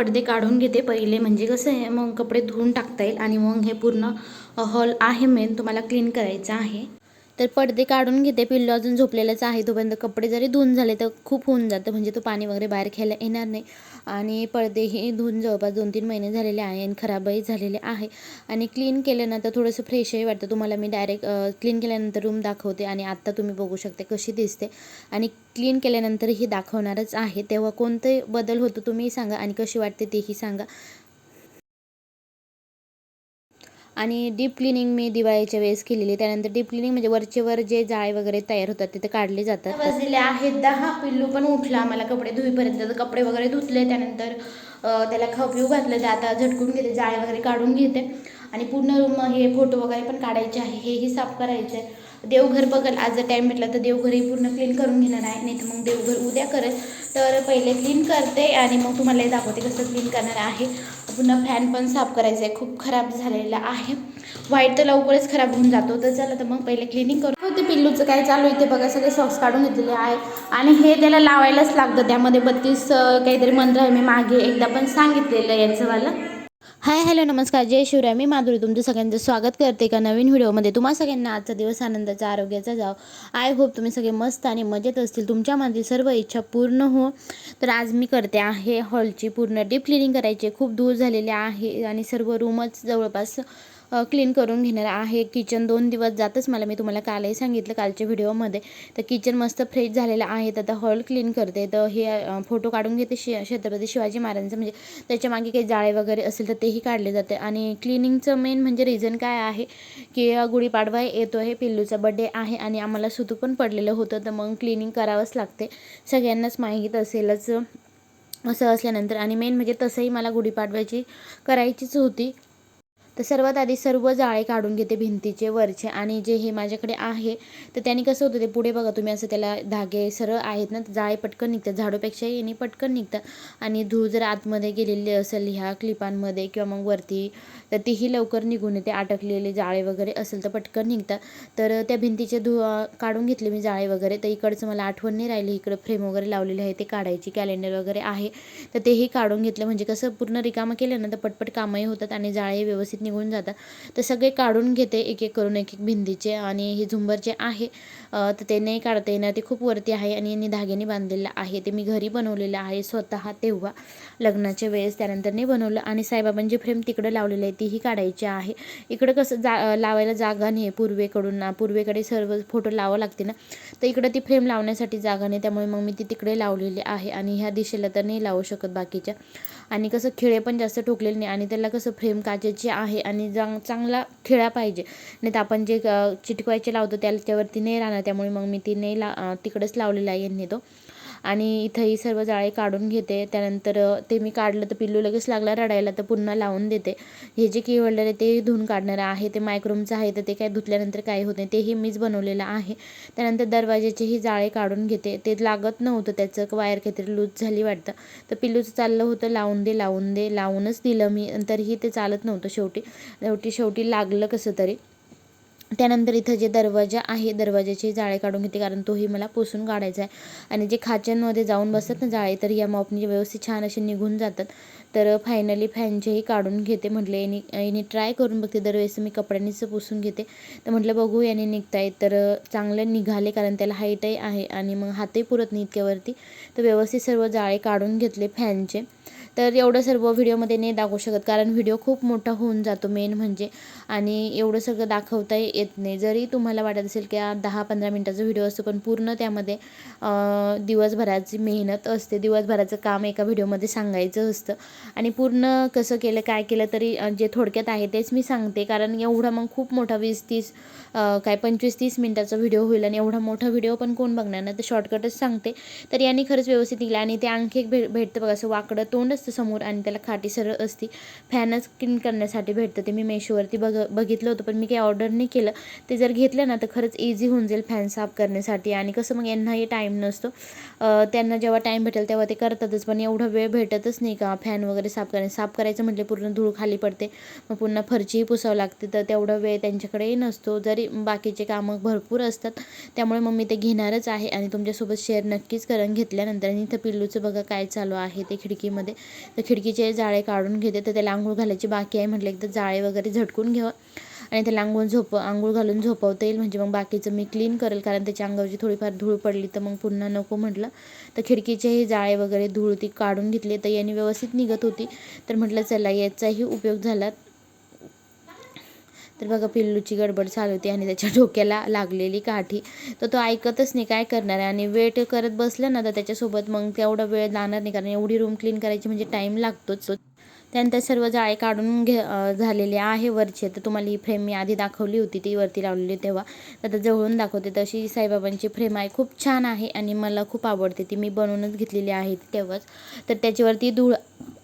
पडदे काढून घेते. पहिले म्हणजे कसं आहे मग कपडे धुवून टाकता येईल आणि मग हे पूर्ण हॉल आहे मेन तुम्हाला क्लीन करायचं आहे. तर पडदे काढून घेते पिल्लू अजून झोपलेलंच आहे. तोपर्यंत कपडे जरी धुवून झाले तर खूप होऊन जातं. म्हणजे तो पाणी वगैरे बाहेर खायला येणार नाही. आणि पडदेही धुवून जवळपास दोन तीन महिने झालेले आहे आणि खराबही झालेले आहे. आणि क्लीन केल्यानंतर थोडंसं फ्रेशही वाटतं. तुम्हाला मी डायरेक्ट क्लीन केल्यानंतर रूम दाखवते आणि आत्ता तुम्ही बघू शकते कशी दिसते. आणि क्लीन केल्यानंतरही दाखवणारच आहे. तेव्हा कोणते बदल होतो तुम्ही सांगा आणि कशी वाटते तेही सांगा. आणि डीप क्लिनिंग मी दिवाळीच्या वेळेस केलेली. त्यानंतर डीप क्लिनिंग म्हणजे वरचे वर जे जाळे वगैरे तयार होतात तिथे काढले जातात. वाजलेले आहेत. दहा पिल्लू पण उठला. मला कपडे धुईपर्यंत. कपडे वगैरे धुतले. त्यानंतर त्याला खाऊ पिऊ घातलं. ते आता झटकून घेते जाळे वगैरे काढून घेते. आणि पूर्ण रूम हे फोटो वगैरे पण काढायचे आहे. हेही साफ करायचे. आहे देवघर बघल. आज जर टाईम भेटला तर देवघरही पूर्ण क्लीन करून घेणार आहे. नाही तर मग देवघर उद्या करेल. तर पहिले क्लीन करते आणि मग तुम्हाला हे दाखवते कसं क्लीन करणार आहे. पुन्हा फॅन पण साफ करायचा आहे. खूप खराब झालेला आहे. व्हाईट तर लवकरच खराब होऊन जातो. तर चला तर मग पहिले क्लिनिंग करू. ते पिल्लूचं काय चालू आहे ते बघा. सगळे सॉक्स काढून घेतलेले आहे. आणि हे त्याला लावायलाच लागतं. त्यामध्ये बत्तीस काहीतरी मंत्र आहे. मी मागे एकदा पण सांगितलेलं यांचंवालं हाय हॅलो नमस्कार. जय शिवराय. मी माधुरी. तुमचं सगळ्यांचं स्वागत करते का नवीन व्हिडिओमध्ये. तुम्हा सगळ्यांना आजचा दिवस आनंदाचा आरोग्याचा जाव. आय होप तुम्ही सगळे मस्त आणि मजेत असतील. तुमच्यामधील सर्व इच्छा पूर्ण हो. तर आज मी करते आहे हॉलची पूर्ण डीप क्लिनिंग करायची. खूप दूर झालेले आहे आणि सर्व रूमच जवळपास क्लीन करून घेणार आहे. किचन दोन दिवस जातच मला. मी तुम्हाला कालही सांगितलं कालच्या व्हिडिओमध्ये तर किचन मस्त फ्रेश झालेलं आहे. तर आता हॉल क्लीन करते. तर हे फोटो काढून घेते शि छत्रपती शिवाजी महाराजांचं. म्हणजे त्याच्यामागे काही जाळे वगैरे असेल तर तेही काढले जाते. आणि क्लिनिंगचं मेन म्हणजे रिझन काय आहे की गुढीपाडवा येतो आहे पिल्लूचा बड्डे आहे आणि आम्हाला सुतू पण पडलेलं होतं. तर मग क्लिनिंग करावंच लागते. सगळ्यांनाच माहीत असेलच. असं असल्यानंतर. आणि मेन म्हणजे तसंही मला गुढीपाडव्याची करायचीच होती. तर सर्वात आधी सर्व जाळे काढून घेते भिंतीचे वरचे आणि जे हे माझ्याकडे आहे तर त्याने कसं होतं ते पुढे बघा. तुम्ही असं त्याला धागे सरळ आहेत ना तर जाळे पटकन निघतात. झाडूपेक्षाही याने पटकन निघतात आणि धूळ जर आतमध्ये गेलेली असेल ह्या क्लिपांमध्ये किंवा मग वरती तर तीही लवकर निघून येते. अटकलेले जाळे वगैरे असेल तर पटकन निघतात. तर त्या भिंतीचे धु काढून घेतले मी जाळे वगैरे. तर इकडचं मला आठवण नाही राहिली. इकडं फ्रेम वगैरे लावलेली आहे ते काढायची कॅलेंडर वगैरे आहे. तर तेही काढून घेतलं. म्हणजे कसं पूर्ण रिकामं केलं ना तर पटपट कामही होतात आणि जाळे व्यवस्थित निघून जातात. तर सगळे काढून घेते एक एक करून एक एक भिंतीचे आणि हे झुंबर जे आहे तर ते नाही काढता येणार ते खूप वरती आहे आणि यांनी धाग्याने बांधलेलं आहे ते मी घरी बनवलेलं आहे स्वतः तेव्हा. लग्नाच्या वेळेस त्यानंतर नाही बनवलं आणि साईबाबांची फ्रेम तिकडं लावलेली आहे तीही काढायची आहे. इकडं कसं जा लावायला जागा नाही आहे पूर्वेकडून. ना पूर्वेकडे सर्व फोटो लावा लागते ना. तर इकडं ती फ्रेम लावण्यासाठी जागा नाही त्यामुळे मग मी ती तिकडे लावलेली आहे आणि ह्या दिशेला तर नाही लावू शकत बाकीच्या. आणि कसं खिळे पण जास्त ठोकलेले नाही आणि त्याला कसं फ्रेम काचेची आहे आहे आणि चांग चांगला खिळा पाहिजे. नाही तर आपण जे चिटकवायचे लावतो त्यावरती नाही राहणार. त्यामुळे मग मी ती नाही ला तिकडेच लावलेला आहे यांनी तो. आणि इथंही सर्व जाळे काढून घेते. त्यानंतर ते मी काढलं तर पिल्लू लगेच लागला रडायला तर पुन्हा लावून देते. हे जे की होल्डर आहे ते धुवून काढणार आहे ते मायक्रोमचं आहे तर ते काय धुतल्यानंतर काय होत नाही तेही मीच बनवलेलं आहे. त्यानंतर दरवाजाचेही जाळे काढून घेते. ते लागत नव्हतं त्याचं वायर काहीतरी लूज झाली वाटतं. तर पिल्लूचं चाललं होतं लावून दे लावून दे लावूनच दिलं मी. तरीही ते चालत नव्हतं शेवटी. शेवटी शेवटी लागलं कसं तरी. त्यानंतर इथं जे दरवाजा आहे दरवाजाचे जाळे काढून घेते कारण तोही मला पुसून काढायचा आहे. आणि जे खाच्यांमध्ये जाऊन बसतात ना जाळे तर या मॉपने व्यवस्थित छान असे निघून जातात. तर फायनली फॅनचेही काढून घेते म्हटले याने याने ट्राय करून बघते. दरवेळेस मी कपड्यांनीच पुसून घेते. तर म्हटलं बघू याने निघतायत तर चांगलं निघाले कारण त्याला हाईटही आहे आणि मग हातही पुरत नाही इतक्यावरती. तर व्यवस्थित सर्व जाळे काढून घेतले फॅनचे तर एवढं सर्व व्हिडिओमध्ये नाही दाखवू शकत कारण व्हिडिओ खूप मोठा होऊन जातो मेन म्हणजे. आणि एवढं सगळं दाखवता येत नाही. जरी तुम्हाला वाटत असेल की हा दहा पंधरा मिनटाचा व्हिडिओ असतो पण पूर्ण त्यामध्ये दिवसभराची मेहनत असते. दिवसभराचं काम एका व्हिडिओमध्ये सांगायचं असतं. आणि पूर्ण कसं केलं काय केलं तरी जे थोडक्यात आहे तेच मी सांगते. कारण एवढा मग खूप मोठा वीस तीस काय पंचवीस तीस मिनटाचा व्हिडिओ होईल आणि एवढा मोठा व्हिडिओ पण कोण बघणार ना? तर शॉर्टकटच सांगते. तर यांनी खरंच व्यवस्थित दिलं आणि ते आणखी एक भेट भेटतं बघा असं वाकडं तोंड असतं समोर आणि त्याला खाटी सरळ असती. फॅनच क्लीन करण्यासाठी भेटतं ते. मी मेशोवरती बघ बघितलं होतं पण मी काही ऑर्डर नाही केलं. ते जर घेतलं ना तर खरंच इझी होऊन जाईल फॅन साफ करण्यासाठी. आणि कसं मग यांनाही टाईम नसतो. त्यांना जेव्हा टाईम भेटेल तेव्हा ते करतातच पण एवढा वेळ भेटतच नाही का? फॅन वगैरे साफ करणे. साफ करायचं म्हटलं पूर्ण धूळ खाली पडते. मग पुन्हा फरचीही पुसावं लागते. तर तेवढा वेळ त्यांच्याकडेही नसतो. जरी तरी बाकीचे कामं भरपूर असतात. त्यामुळे मग मी ते घेणारच आहे आणि तुमच्यासोबत शेअर नक्कीच करून घेतल्यानंतर आणि इथं पिल्लूचं बघा काय चालू आहे ते खिडकीमध्ये. तर खिडकीचे जाळे काढून घेते. तर त्याला आंघोळ घालायची बाकी आहे म्हटलं एकदा जाळे वगैरे झटकून घ्यावं. आणि त्याला आंघोळ झोप आंघोळ घालून झोपवता येईल. म्हणजे मग बाकीचं मी क्लीन करेल. कारण त्याच्या अंगावरची थोडीफार धूळ पडली तर मग पुन्हा नको म्हटलं. तर खिडकीचेही जाळे वगैरे धूळ ती काढून घेतली. तर याने व्यवस्थित निघत होती. तर म्हटलं चला याचाही उपयोग झाला. तर बघा पिल्लूची गडबड चालू होती आणि त्याच्या डोक्याला लागलेली काठी. तर तो ऐकतच नाही काय करणार आहे. आणि वेट करत बसलं ना तर त्याच्यासोबत मग तेवढा वेळ जाणार नाही कारण एवढी रूम क्लीन करायची म्हणजे टाईम लागतोच. त्यानंतर सर्व जाळे काढून घे झालेले आहे वरचे. तर तुम्हाला ही फ्रेम मी आधी दाखवली होती ती वरती लावलेली तेव्हा. तर आता जवळून दाखवते तशी साईबाबांची फ्रेम आहे खूप छान आहे आणि मला खूप आवडते. ती मी बनवूनच घेतलेली आहे तेव्हाच. तर त्याच्यावरती धूळ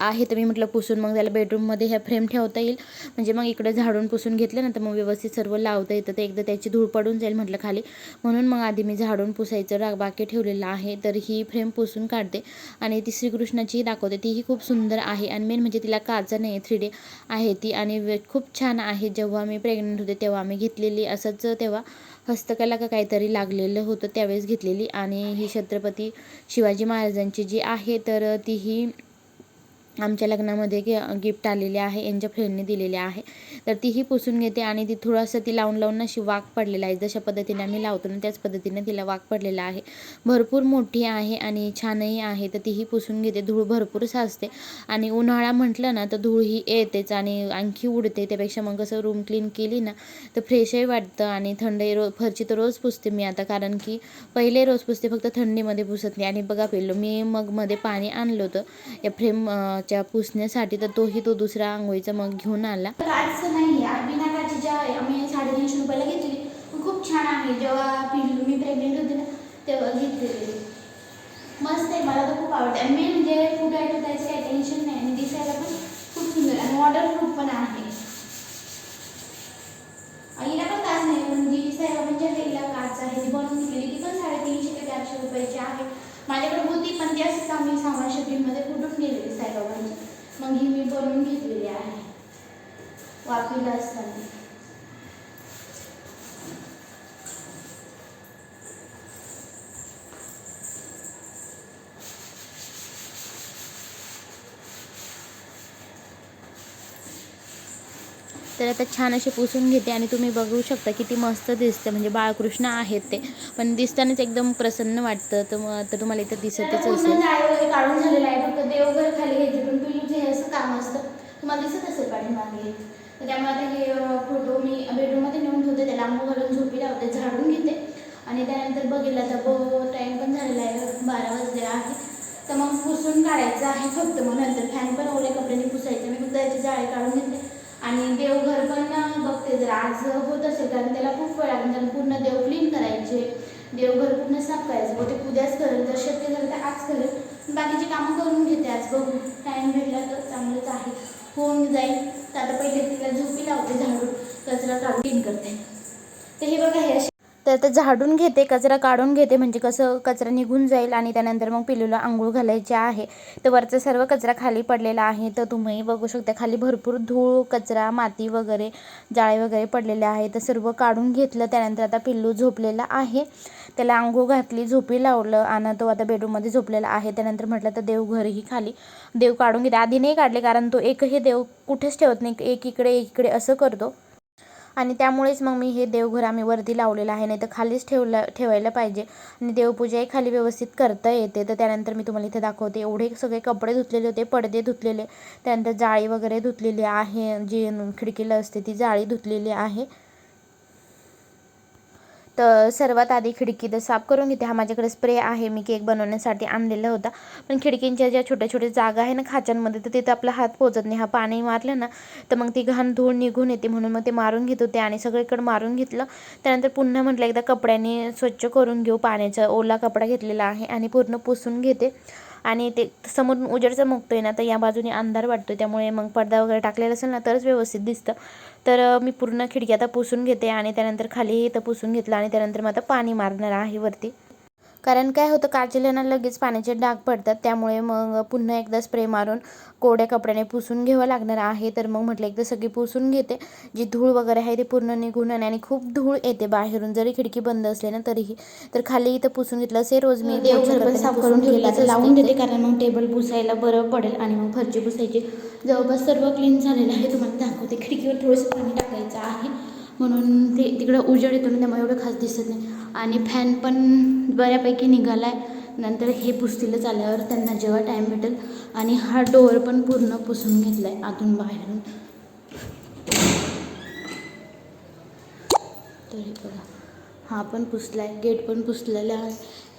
आहे तर मी म्हटलं पुसून मग त्याला बेडरूममध्ये ह्या फ्रेम ठेवता येईल. म्हणजे मग इकडे झाडून पुसून घेतलं ना तर मग व्यवस्थित सर्व लावता येतं. तर एकदा त्याची धूळ पडून जाईल म्हटलं खाली. म्हणून मग आधी मी झाडून पुसायचं राग बाकी ठेवलेलं आहे. तर ही फ्रेम पुसून काढते. आणि ती श्रीकृष्णाची दाखवते. तीही खूप सुंदर आहे. आणि मेन म्हणजे तिला काचा नाही थ्री डी आहे ती आणि खूप छान आहे. जेव्हा मी प्रेग्नंट होते तेव्हा आम्ही घेतलेली असंच तेव्हा हस्तकला का काहीतरी लागलेलं होतं त्यावेळेस घेतलेली आणि ही छत्रपती शिवाजी महाराजांची जी आहे तर तीही आमच्या लग्नामध्ये गे गिफ्ट आलेली आहे यांच्या फ्रेंडने दिलेली आहे. तर तीही पुसून घेते आणि ती थोडंसं ती लावून लावून अशी वाक पडलेला आहे. जशा पद्धतीने आम्ही लावतो ना त्याच पद्धतीने तिला वाक पडलेला आहे. भरपूर मोठी आहे आणि छानही आहे तर तीही पुसून घेते. धूळ भरपूर साचते. आणि उन्हाळा म्हटलं ना तर धूळ ही येतेच आणि आणखी उडते. त्यापेक्षा मग कसं रूम क्लीन केली ना तर फ्रेशही वाटतं आणि थंडही रो फरची तर रोज पुसते मी आता. कारण की पहिले रोज पुसते फक्त थंडीमध्ये पुसत नाही. आणि बघा पेलो मी मगमध्ये पाणी आणलं होतं. या फ्रेम च्या पुसण्यासाठी तर तोही तो दुसरा आंघोळीचा मग घेऊन आला. काचचं नाही आहे बिना काचेची ज्या आम्ही साडेतीनशे रुपयाला घेतली. खूप छान आहे. जेव्हा पिल्लू मी प्रेग्नेंट होते ना तेव्हा घेतलेली. मस्त आहे. मला तर खूप आवडते. आणि मेन म्हणजे फूड आयटम त्याचं काही टेन्शन नाही. आणि दिसायला पण खूप सुंदर आणि वॉटर प्रूफ पण आहे. आईला पण काच नाही पण दिसायला म्हणजे आईला काच आहे ती बनवून दिलेली ती पण साडेतीनशे ते चारशे रुपयाची आहे. माझ्याकडे होती पण ती असंच आम्ही सामान शॉपिंगमध्ये फुटून गेलेली साईबाबांची मग ही मी बनवून घेतलेली आहे. वापीला असताना. तर आता छान असे पुसून घेते आणि तुम्ही बघू शकता किती मस्त दिसतं. म्हणजे बाळकृष्ण आहेत ते. पण दिसतानाच एकदम प्रसन्न वाटतं. तर मग तर तुम्हाला इथं दिसतच असेल. काढून झालेलं आहे. फक्त देवघर खाली घ्यायचे पण काम असतं. तुम्हाला दिसत असेल पाठीमागे. तर त्यामध्ये हे फोटो मी बेडरूममध्ये नेऊन ठेवते. त्याला आंघोळ घालून झोपी लावते झाडून घेते. आणि त्यानंतर बघितलं तर ब टाईम पण झालेला आहे. बारा वाजले आहे. तर मग पुसून काढायचं आहे फक्त. मग नंतर फॅन पण ओले कपड्याने पुसायचे. मी फक्त त्याचे जाळे काढून घेते. आणि देवघर पण बघते. जर आज होत असेल कारण त्याला खूप वेळ लागेल. कारण पूर्ण देव क्लीन करायचे. देवघर पूर्ण साफ करायचं. ते उद्याच करेल. जर शक्य झालं तर आज करेल. बाकीची कामं करून घेते आज बघू. टाईम भेटला तर चांगलंच आहे. होऊन जाईल. तर आता पहिले तिला झोपी लावते झाडून. कचरा काढून करते. तर हे बघा हे असे तर ते झाडून घेते कचरा काढून घेते म्हणजे कसं कचरा निघून जाईल आणि त्यानंतर मग पिलूला आंघोळ घालायची आहे. तर वरचा सर्व कचरा खाली पडलेला आहे. तर तुम्ही बघू शकता खाली भरपूर धूळ कचरा माती वगैरे जाळे वगैरे पडलेले आहे तर सर्व काढून घेतलं त्यानंतर आता पिल्लू झोपलेला आहे. त्याला आंघोळ घातली झोपी लावलं आणि तो आता बेडरूममध्ये झोपलेला आहे. त्यानंतर म्हटलं तर देवघरही खाली. देव काढून घेते. आधी नाही काढले कारण तो एकही देव कुठेच ठेवत नाही. एक इकडे एक इकडे असं करतो. आणि त्यामुळेच मग मी हे देवघर आम्ही वरती लावलेलं आहे नाही तर खालीच ठेवलं ठेवायला पाहिजे. आणि देवपूजाही खाली व्यवस्थित करता येते. तर त्यानंतर मी तुम्हाला इथे दाखवते. एवढे सगळे कपडे धुतलेले होते पडदे धुतलेले. त्यानंतर जाळी वगैरे धुतलेली आहे. जी खिडकीला असते ती जाळी धुतलेली आहे. तर सर्वात आधी खिडकी तर साफ करून घेते. हा माझ्याकडे स्प्रे आहे. मी केक बनवण्यासाठी आणलेला होता. पण खिडकींच्या ज्या छोट्या छोट्या जागा आहे ना खाच्यांमध्ये तर तिथं आपला हात पोचत नाही. हा पाणी मारलं ना तर मग ती घाण धूळ निघून येते. म्हणून मग ते मारून घेत होते आणि सगळीकडे मारून घेतलं. त्यानंतर पुन्हा म्हटलं एकदा कपड्याने स्वच्छ करून घेऊ. पाण्याचा ओला कपडा घेतलेला आहे आणि पूर्ण पुसून घेते. आणि ते समोरून उजेड चमकतोय ना तर या बाजूने अंधार वाटतोय. त्यामुळे मग पडदा वगैरे टाकलेला असेल ना तरच व्यवस्थित दिसतं. तर मी पूर्ण खिडकी आता पुसून घेते आणि त्यानंतर खाली इथं पुसून घेतलं आणि त्यानंतर मग आता पाणी मारणार आहे वरती. कारण काय होतं काचेला लगेच पाण्याचे डाग पडतात. त्यामुळे मग पुन्हा एकदा स्प्रे मारून कोरड्या कपड्याने पुसून घ्यावं लागणार आहे. तर मग म्हटलं एकदा सगळी पुसून घेते. जी धूळ वगैरे आहे ती पूर्ण निघून आणि आणि खूप धूळ येते बाहेरून. जरी खिडकी बंद असली ना तरीही. तर खाली इथं पुसून घेतलं असे रोज मी साफ करून ठेवलं आता लावून देते देते कारण मग टेबल पुसायला बरं पडेल आणि मग फरची पुसायची. जवळपास सर्व क्लीन झालेलं आहे. तुम्हाला दाखवते खिडकीवर थोडंसं पाणी टाकायचं आहे. म्हणून ते तिकडं उजेड येतो ना त्यामुळे एवढं खास दिसत नाही. आणि फॅन पण बऱ्यापैकी निघाला आहे नंतर हे पुसतीलच आल्यावर त्यांना जेव्हा टाईम भेटेल आणि हा डोअर पण पूर्ण पुसून घेतला आहे आतून बाहेरून. तर हे बघा हा पण पुसला आहे गेट पण पुसलेला आहे.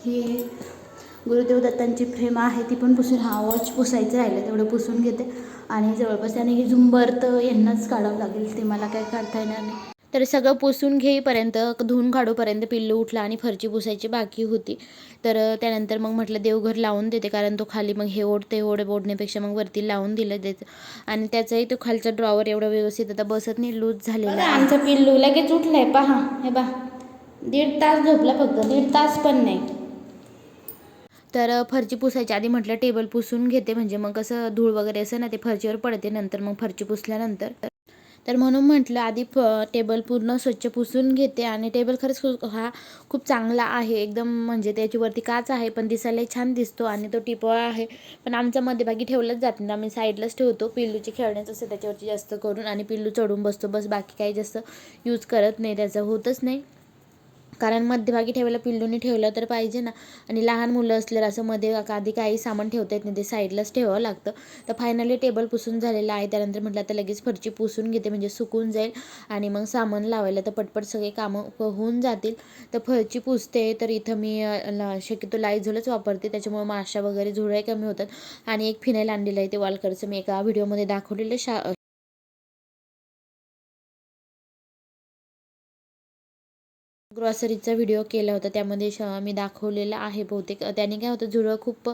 ही गुरुदेव दत्तांची फ्रेम आहे ती पण पुसून हा वॉच पुसायचं राहिलं तेवढं पुसून घेते. आणि जवळपास आणि हे झुंबर तर यांनाच काढावं लागेल ते मला काय काढता येणार नाही. तर सगळं पुसून घेईपर्यंत धुवून काढूपर्यंत पिल्लू उठला आणि फरची पुसायची बाकी होती. तर त्यानंतर मग म्हटलं देवघर लावून देते कारण तो खाली मग हे ओढ ते ओढ ओढण्यापेक्षा मग वरती लावून दिलं त्याचं आणि त्याचाही तो खालचा ड्रॉवर एवढा व्यवस्थित आता बसत नाही लूज झालेला आमचा पिल्लू लगेच उठलाय पहा हे बा दीड तास झोपला फक्त दीड तास पण नाही. तर फरची पुसायची आधी म्हटलं टेबल पुसून घेते म्हणजे मग कसं धूळ वगैरे असं ना ते फरचीवर पडते नंतर मग फरची पुसल्यानंतर. तर म्हणून म्हटलं आधी फ टेबल पूर्ण स्वच्छ पुसून घेते आणि टेबल खरंच खूप हा खूप चांगला आहे. एकदम म्हणजे त्याच्यावरती काच आहे पण दिसायलाही छान दिसतो आणि तो टिपळा आहे. पण आमच्या मध्यभागी ठेवलंच जात नाही. आम्ही साईडलाच ठेवतो. पिल्लूचे खेळण्याचं असते त्याच्यावरती जास्त करून आणि पिल्लू चढून बसतो. बस बाकी काही जास्त यूज करत नाही. त्याचं होतच नाही. कारण मध्यभागी ठेवायला पिल्लूनी ठेवलं तर पाहिजे ना. आणि लहान मुलं असल्यावर असं मध्ये आधी काही सामान ठेवता येत नाही ते साईडलाच ठेवावं लागतं. तर फायनली टेबल पुसून झालेलं आहे. त्यानंतर म्हटलं आता लगेच फरची पुसून घेते म्हणजे सुकून जाईल. आणि मग सामान लावायला तर पटपट सगळे कामं होऊन जातील. तर फरची पुसते तर इथं मी ला- शक्यतो लाईझोलच वापरते. त्याच्यामुळे माशा वगैरे झुळे कमी होतात. आणि एक फिनाईल आणलेलं आहे ते वालकरचं मी एका व्हिडिओमध्ये दाखवलेलं शा ग्रॉसरीचा व्हिडिओ केला होता. त्यामध्ये श मी दाखवलेला आहे बहुतेक. त्याने काय होतं झुरळ खूप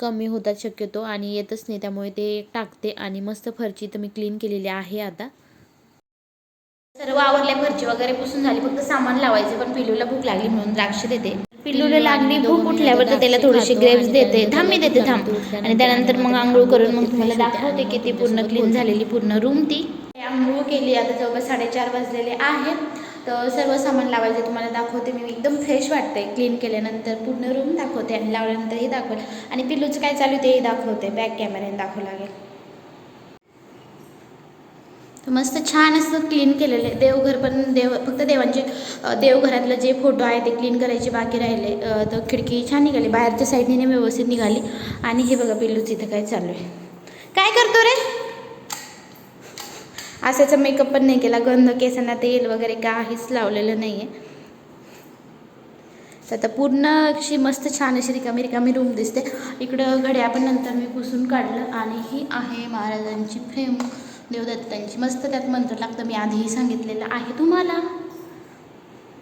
कमी होतात शक्यतो आणि येतच नाही. त्यामुळे ते टाकते आणि मस्त फरची तर मी क्लीन केलेली आहे आता. सर्व आवरले फरची वगैरे पुसून झाली. फक्त सामान लावायचे पण पिल्लूला भूक लागली म्हणून द्राक्ष देते. पिल्लूला लागली भूक उठल्यावर तर त्याला थोडीशी ग्रेप्स देते. थांब मी देते थांब. आणि त्यानंतर मग आंघोळ करून मग तुम्हाला दाखवते की ती पूर्ण क्लीन झालेली पूर्ण रूम ती आंघोळ केली आता जवळपास साडेचार वाजलेले आहेत. तर सर्व सामान लावायचे तुम्हाला दाखवते मी. एकदम फ्रेश वाटते क्लीन केल्यानंतर पूर्ण रूम दाखवते आणि लावल्यानंतर हे दाखवेल आणि पिल्लूचं काय चालू आहे तेही दाखवते. बॅक कॅमेऱ्याने दाखवू लागेल. मस्त छान असं क्लीन केलेलं आहे. देवघर पण देव फक्त देवांचे देवघरातलं जे फोटो आहे ते क्लीन करायचे बाकी राहिले. तर खिडकी छान निघाली. बाहेरच्या साईडने व्यवस्थित निघाली. आणि हे बघा पिल्लूच इथं काय चालू आहे. काय करतो रे? असाचा मेकअप पण नाही केला. गंध केसांना तेल वगैरे काहीच लावलेलं नाही आहे तर आता पूर्ण अशी मस्त छान अशी रिकामी रिकामी रूम दिसते. इकडं घड्या पण नंतर मी पुसून काढलं आणि ही आहे महाराजांची फ्रेम देवदत्तांची. मस्त त्यात मंत्र लागतं. मी आधीही सांगितलेलं आहे तुम्हाला.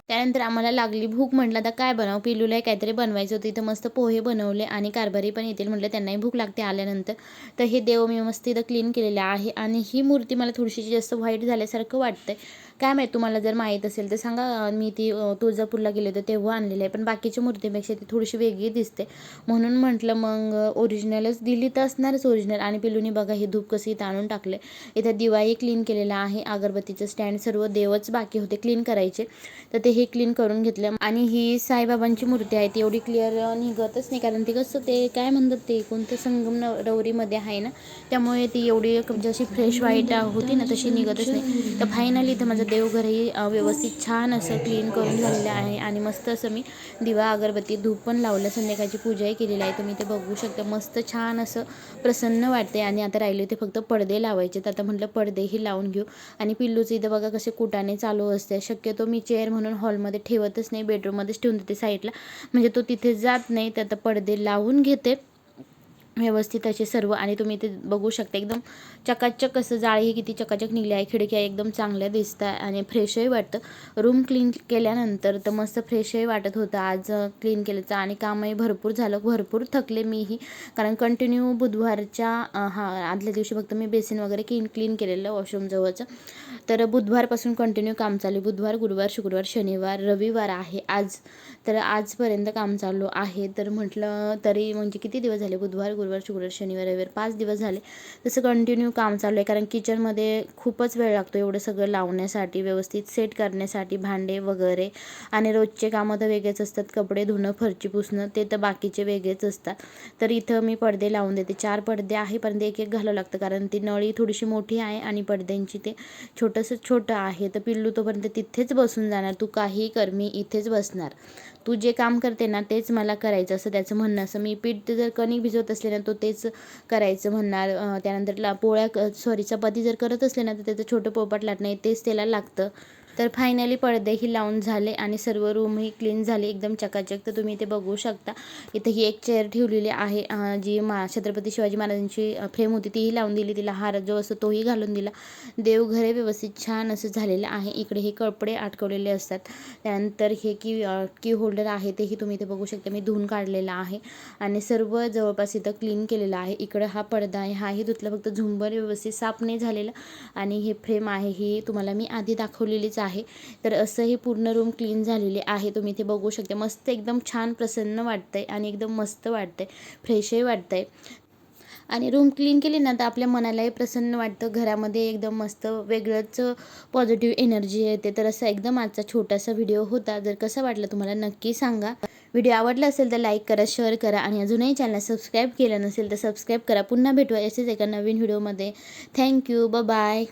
त्यानंतर आम्हाला लागली भूक म्हटलं आता काय बनव? पिलूला काहीतरी बनवायचं होतं. इथं मस्त पोहे बनवले आणि कारभारी पण येतील म्हटलं त्यांनाही भूक लागते आल्यानंतर. तर हे देव मी मस्त इथं क्लीन केलेले आहे. आणि ही मूर्ती मला थोडीशी जास्त व्हाईट झाल्यासारखं वाटतंय. काय माहीत तुम्हाला जर माहीत असेल तर सांगा. मी ती तुळजापूरला गेले होते तेव्हा आणलेली आहे. पण बाकीच्या मूर्तीपेक्षा ती थोडीशी वेगळी दिसते. म्हणून म्हटलं मग ओरिजिनलच दिली तर असणारच ओरिजिनल आणि पिलूनी बघा हे धूप कसं इथं आणून टाकले इथं दिवाळी क्लीन केलेला आहे. अगरबत्तीचं स्टँड सर्व देवच बाकी होते क्लीन करायचे. तर ते हे क्लीन करून घेतलं. आणि ही साईबाबांची मूर्ती आहे ती एवढी क्लिअर निघतच नाही. कारण ती कसं ते काय म्हणतात ते कोणतं संगम रवरीमध्ये आहे ना. त्यामुळे ती एवढी जशी फ्रेश व्हाईट होती ना तशी निघतच नाही. तर फायनली इथं माझं देवघरही व्यवस्थित छान असं क्लीन करून झालेलं आहे. आणि मस्त असं मी दिवा अगरबत्ती धूप पण लावलं. संध्याकाळची पूजाही केलेली आहे. तुम्ही ते बघू शकता. मस्त छान असं प्रसन्न वाटते आणि आता राहिले ते फक्त पडदे लावायचे तर आता म्हटलं पडदेही लावून घेऊ. आणि पिल्लूचं इथं बघा कसे कुटाने चालू असते शक्यतो मी चेअर म्हणून हॉलमध्ये ठेवतच नाही. बेडरूममध्येच ठेवून देते साईडला म्हणजे तो तिथे जात नाही. तर आता पडदे लावून घेते. व्यवस्थित असे सर्व आणि तुम्ही ते बघू शकता. एकदम चकाचक असं जाळी किती चकाचक निघली आहे. खिडक्या एकदम चांगल्या दिसत आहे आणि फ्रेशही वाटतं. रूम क्लीन केल्यानंतर तर मस्त फ्रेशही वाटत होतं. आज क्लीन केल्याचं आणि कामही भरपूर झालं. भरपूर थकले मीही. कारण कंटिन्यू बुधवारच्या हा आदल्या दिवशी फक्त मी बेसिन वगैरे क्लीन क्लीन केलेलं वॉशरूमजवळचं तर बुधवारपासून कंटिन्यू काम चालू बुधवार गुरुवार शुक्रवार शनिवार रविवार आहे. आज तर आजपर्यंत काम चालू आहे. तर म्हटलं तरी म्हणजे किती दिवस झाले बुधवार गुरुवार शुक्रवार शनिवार रविवार पाच दिवस झाले. तसं कंटिन्यू काम चालू आहे. कारण किचनमध्ये खूपच वेळ लागतो एवढं सगळं लावण्यासाठी व्यवस्थित सेट करण्यासाठी भांडे वगैरे. आणि रोजचे कामं तर वेगळेच असतात. कपडे धुणं फरची पुसणं ते तर बाकीचे वेगळेच असतात. तर इथं मी पडदे लावून देते. चार पडदे आहे पण एक एक घालावं लागतं. कारण ती नळी थोडीशी मोठी आहे आणि पडद्यांची ते छोटंसं छोटं आहे. तर पिल्लू तोपर्यंत तिथेच बसून जाणार. तू काही कर मी इथेच बसणार. तू जे काम करते ना तेच मला करायचं असं त्याचं म्हणणं. असं मी पीठ जर कणिक भिजवत असले ना तो तेच करायचं म्हणणार. त्यानंतर ला पोळ्या सॉरी चपाती जर करत असले ना तर त्याचं छोटं पोपट लाटणं नाही तेच त्याला लागतं. तर फायनली पडदेही लावून झाले आणि सर्व रूमही क्लीन झाले. एकदम चकाचक. तर तुम्ही इथे बघू शकता. इथे ही एक चेअर ठेवलेली आहे. जी मा छत्रपती शिवाजी महाराजांची फ्रेम होती तीही लावून दिली. तिला हार जो असतो तोही घालून दिला. देवघरे व्यवस्थित छान असं झालेलं आहे. इकडे हे कपडे अटकवलेले असतात. त्यानंतर हे की की होल्डर आहे. तेही तुम्ही इथे बघू शकता. मी धुवून काढलेलं आहे. आणि सर्व जवळपास इथं क्लीन केलेलं आहे. इकडं हा पडदा आहे. हाही धुतला. फक्त झुंबर व्यवस्थित साफ नाही झालेलं. आणि हे फ्रेम आहे. ही तुम्हाला मी आधी दाखवलेलीच आहे आहे. तर असंही पूर्ण रूम क्लीन झालेले आहे. तुम्ही इथे बघू शकते. मस्त एकदम छान प्रसन्न वाटतंय आणि एकदम मस्त वाटतंय. फ्रेशही वाटतंय. आणि रूम क्लीन केली ना तर आपल्या मनालाही प्रसन्न वाटतं. घरामध्ये एकदम मस्त वेगळंच पॉझिटिव्ह एनर्जी येते. तर असा एकदम आजचा छोटासा व्हिडिओ होता. जर कसं वाटलं तुम्हाला नक्की सांगा. व्हिडिओ आवडला असेल तर लाईक करा शेअर करा आणि अजूनही चॅनल सबस्क्राईब केलं नसेल तर सबस्क्राईब करा. पुन्हा भेटूया असेच एका नवीन व्हिडिओमध्ये थँक्यू बाय